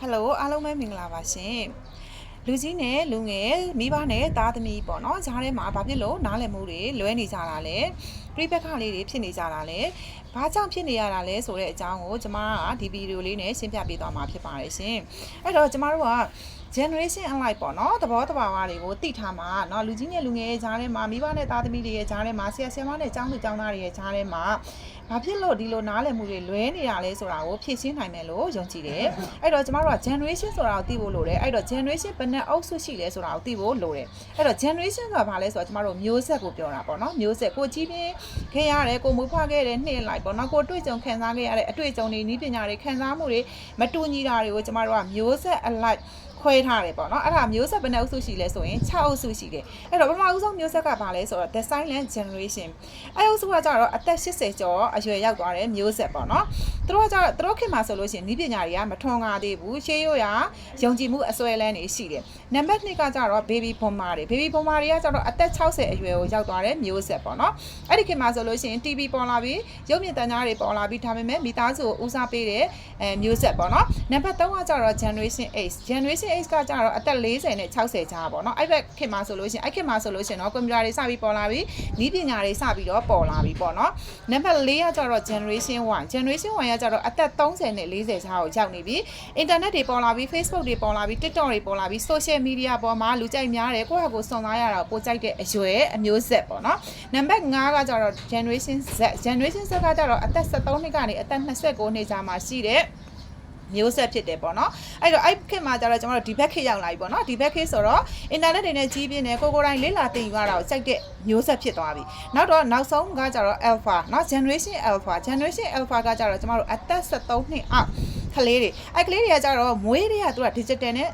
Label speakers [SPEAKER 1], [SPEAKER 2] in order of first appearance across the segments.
[SPEAKER 1] ဟယ်လိုအားလုံးပဲမင်္ဂလာပါရှင်လူကြီးနဲ့လူငယ်မိဘနဲ့သားသမီးပေါ့နော်ဈားထဲမှာဘာဖြစ်လို့နားလည်မှုတွေလွဲနေကြတာလဲပြိပက္ခလေးတွေဖြစ်နေကြတာလဲဘာကြောင့်ဖြစ်နေရတာလဲဆိုတဲ့အကြောင်းကိုကျမကဒီဗီဒီယိုလေးနဲ့ရှင်းပြပေးသွားမှာဖြစ်ပါတယ်ရှင်အဲ့တော့ကျမတို့က generation alike ပေါ့နော်သဘောတဘာဝတွေကိုသိထားမှာเนาะလူကြီးနဲ့လူငယ်ရဲ့ဈားထဲမှာမိဘနဲ့သားသမီးတွေရဲ့ဈားထဲမှာဆရာဆရာမနဲ့ကျောင်းသူကျောင်းသားတွေရဲ့ဈားထဲမှာဘာဖြစ်လို့ဒီလိုနားလည်မှုတွေလွဲနေတာလဲဆိုတာကိုဖြည့်ရှင်းနိုင်မယ်လို့ယုံကြည်တယ်အဲ့တော့ကျမတို့က generation ဆိုတာကိုသိဖို့လိုတယ်အဲ့တော့ generation ဘယ်နှအုပ်စုရှိလဲဆိုတာကိုသိဖို့လိုတယ်အဲ့တော့ generation ဆိုတာဘာလဲဆိုတော့ကျမတို့မျိုးဆက်ကိုပြောတာပေါ့နော်မျိုးဆက်ကိုကြီးပြင်းခဲ့ရတယ်ကိုမွေးဖွားခဲ့တဲ့နှစ်လိုက်ပေါ့နော်ကိုတွေ့ကြုံခံစားခဲ့ရတဲ့အတွေ့အကြုံတွေဤပညာတွေခံစားမှုတွေမတူညီတာတွေကိုကျမတို့ကမျိုးဆက်အလိုက် ခွဲထားတယ်ပေါ့နော်အဲ့ဒါမျိုးဆက်ဘယ်နှအုပ်စုရှိလဲဆိုရင်6အုပ်စုရှိတယ်အဲ့တော့ပထမဦးဆုံးမျိုးဆက်ကဘာလဲဆိုတော့ the silent generation အဲ့အုပ်စုကကြတော့အသက်80ကျော်အရွယ်ရောက်သွားတဲ့မျိုးဆက်ပေါ့နော်သူတို့ကကြတော့သူတို့ခင်မှာဆိုလို့ရှိရင်ဤပညာတွေကမထွန်ကားသေးဘူးရှေးရိုးရာယုံကြည်မှုအစွဲလန်းနေရှိတယ်နံပါတ်2ကကြတော့ baby boomer တွေ baby boomer တွေကကြတော့အသက်60အရွယ်ကိုရောက်သွားတဲ့မျိုးဆက်ပေါ့နော်အဲ့ဒီခင်မှာဆိုလို့ရှိရင် TV ပေါ်လာပြီးရုပ်မြင်သံကြားတွေပေါ်လာပြီးဒါပေမဲ့မိသားစုကိုဦးစားပေးတဲ့အဲမျိုးဆက်ပေါ့နော်နံပါတ်3ကကြတော့ generation X generation X ကကြတော့အသက်40နဲ့60ကြားပေါ့နော်အဲ့ဘက်ခင်မှာဆိုလို့ရှိရင်အဲ့ခင်မှာဆိုလို့ရှိရင်တော့ကွန်ပျူတာတွေစပြီးပေါ်လာပြီးဤပညာတွေစပြီးတော့ပေါ်လာပြီပေါ့နော်နံပါတ်4ကကြတော့ generation 1 generation 1ကကြတော့အသက်30နဲ့40ကြားကိုရောက်နေပြီအင်တာနက်တွေပေါ်လာပြီး Facebook တွေပေါ်လာပြီး TikTok တွေပေါ်လာပြီး social media ပေါ်မှာလူကြိုက်များတယ်ကိုယ့်ဟာကိုယ်စွန့်စားရတာကိုပိုကြိုက်တဲ့အရွယ်အမျိုးဆက်ပေါ့နော်နံပါတ်5ကကြတော့ generation Z generation Z ကကြတော့အသက်73နှစ်ကနေအသက်29နှစ်ကြားမှာရှိတဲ့ မျိုးဆက်ဖြစ်တယ်ပေါ့နော်အဲ့တော့အဲ့ခေတ်မှာကျတော့ကျွန်တော်တို့ဒီဘက်ခေတ်ရောက်လာပြီပေါ့နော်ဒီဘက်ခေတ်ဆိုတော့အင်တာနက်တွေနဲ့ကြီးပြင်းနေကိုကိုယ်တိုင်လေ့လာသင်ယူရတာကိုစိုက်တဲ့မျိုးဆက်ဖြစ်သွားပြီနောက်တော့နောက်ဆုံးကကျတော့ alpha เนาะ generation alpha generation alpha ကကျတော့ကျွန်တော်တို့အသက်73နှစ်အောက်ကလေးတွေအဲ့ကလေးတွေကကျတော့မွေးတွေကသူက digital နဲ့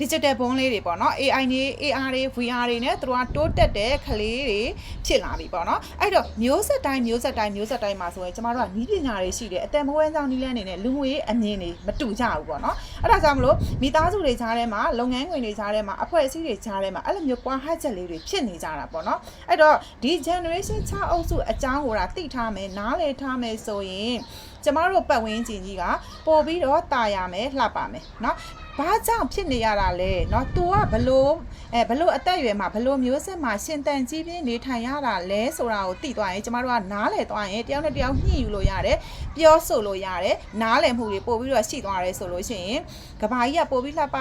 [SPEAKER 1] digital ဘုံလေးတွေပေါ့နော် AI တွေ AR တွေ VR တွေနဲ့သူတို့ကတိုးတက်တဲ့ကလေးတွေဖြစ်လာပြီပေါ့နော်အဲ့တော့မျိုးဆက်တိုင်းမျိုးဆက်တိုင်းမျိုးဆက်တိုင်းမှာဆိုရင်ကျမတို့ကနီးပညာတွေရှိတယ်အသက်မွေးဆောင်နီးလန်းနေနဲ့လူငွေအမြင်တွေမတူကြဘူးပေါ့နော်အဲ့ဒါကြောင့်မလို့မိသားစုတွေကြားထဲမှာလုပ်ငန်းခွင်တွေကြားထဲမှာအဖွဲ့အစည်းတွေကြားထဲမှာအဲ့လိုမျိုးကွာဟချက်လေးတွေဖြစ်နေကြတာပေါ့နော်အဲ့တော့ဒီ generation 6အုပ်စုအကြောင်းကိုဒါသိထားမယ်နားလည်ထားမယ်ဆိုရင်ကျမတို့ပတ်ဝန်းကျင်ကြီးကပို့ပြီးတော့ตายရမယ်လှပမယ်เนาะ ဘာကြောင့်ဖြစ်နေရတာလဲเนาะ तू ကဘလို့အဲဘလို့အသက်အရွယ်မှာဘလို့မျိုးဆက်မှာရှင်တန်ကြီးပြင်းနေထိုင်ရတာလဲဆိုတာကိုသိသွားရင်ကျမတို့ကနားလည်သွားရင်တယောက်နဲ့တယောက်ညှိယူလို့ရတယ်ပြောဆိုလို့ရတယ်နားလည်မှုတွေပို့ပြီးတော့ရှိသွားတယ်ဆိုလို့ရှိရင်ကဘာကြီးကပို့ပြီးလှပ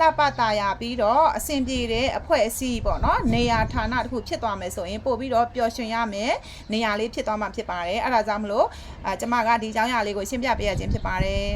[SPEAKER 1] လှပတာရပြီးတော့အဆင်ပြေတဲ့အဖွဲ့အစည်းပေါ့เนาะနေရာဌာနတစ်ခုဖြစ်သွားမယ်ဆိုရင်ပို့ပြီးတော့ပျော်ရွှင်ရမယ်နေရာလေးဖြစ်သွားမှာဖြစ်ပါတယ်အဲ့ဒါကြောင့်မလို့အာကျမကဒီအကြောင်းအရာလေးကိုရှင်းပြပေးရခြင်းဖြစ်ပါတယ်